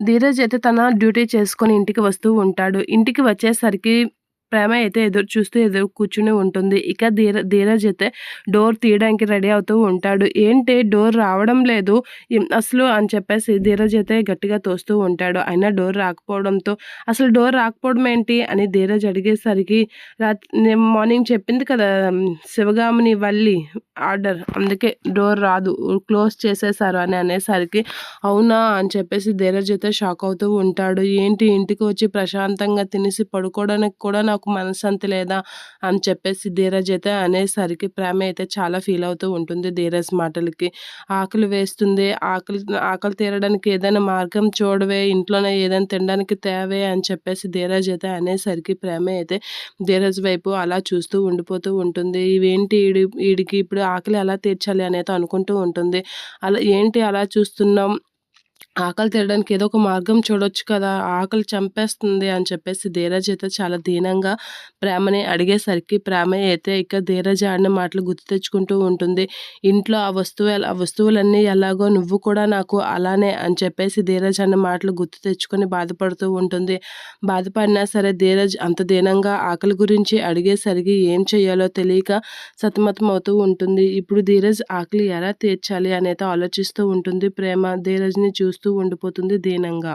ధీరజ్ అయితే తన డ్యూటీ చేసుకొని ఇంటికి వస్తూ ఉంటాడు. ఇంటికి వచ్చేసరికి ప్రేమ అయితే ఎదురు చూస్తూ ఎదురు కూర్చుని ఉంటుంది. ఇక ధీర ధీరజ్ అయితే డోర్ తీయడానికి రెడీ అవుతూ ఉంటాడు. ఏంటి డోర్ రావడం లేదు అసలు అని చెప్పేసి ధీరజ్ అయితే గట్టిగా తోస్తూ ఉంటాడు. అయినా డోర్ రాకపోవడంతో అసలు డోర్ రాకపోవడం ఏంటి అని ధీరజ్ అడిగేసరికి రాత్రి నేను మార్నింగ్ చెప్పింది కదా శివగామిని వల్లి ఆర్డర్ అందుకే డోర్ రాదు క్లోజ్ చేసేసారు అని అనేసరికి అవునా అని చెప్పేసి ధీరజ్ అయితే షాక్ అవుతూ ఉంటాడు. ఏంటి ఇంటికి వచ్చి ప్రశాంతంగా తినేసి పడుకోవడానికి కూడా నాకు మనశ్శాంతి లేదా అని చెప్పేసి ధీరజ్ అయితే అనేసరికి ప్రేమ అయితే చాలా ఫీల్ అవుతూ ఉంటుంది ధీరజ్ మాటలకి. ఆకలి వేస్తుంది ఆకలి ఆకలి తీరడానికి ఏదైనా మార్గం చూడవే ఇంట్లోనే ఏదైనా తినడానికి తేవే అని చెప్పేసి ధీరజ్ అయితే అనేసరికి ప్రేమ అయితే ధీరజ్ వైపు అలా చూస్తూ ఉండిపోతూ ఉంటుంది. ఇవేంటి ఈడి వీడికి ఇప్పుడు ఆకలి ఎలా తీర్చాలి అనేది అనుకుంటూ ఉంటుంది. అలా ఏంటి అలా చూస్తున్నాం ఆకలి తీరడానికి ఏదో ఒక మార్గం చూడొచ్చు కదా! ఆకలి చంపేస్తుంది అని చెప్పేసి ధీరజ్ అయితే చాలా దీనంగా ప్రేమని అడిగేసరికి ప్రేమ అయితే ఇక ధీరజ్ ఆడిన మాటలు గుర్తు తెచ్చుకుంటూ ఉంటుంది. ఇంట్లో ఆ వస్తువు ఆ వస్తువులన్నీ ఎలాగో నువ్వు కూడా నాకు అలానే అని చెప్పేసి ధీరజ్ అన్న మాటలు గుర్తు తెచ్చుకొని బాధపడుతూ ఉంటుంది. బాధపడినా సరే ధీరజ్ అంత దీనంగా ఆకలి గురించి అడిగేసరికి ఏం చేయాలో తెలియక సతమతం అవుతూ ఉంటుంది. ఇప్పుడు ధీరజ్ ఆకలి ఎలా తీర్చాలి అనేది ఆలోచిస్తూ ఉంటుంది ప్రేమ. ధీరజ్‌ని చూస్తూ చూస్తూ ఉండిపోతుంది దీనంగా.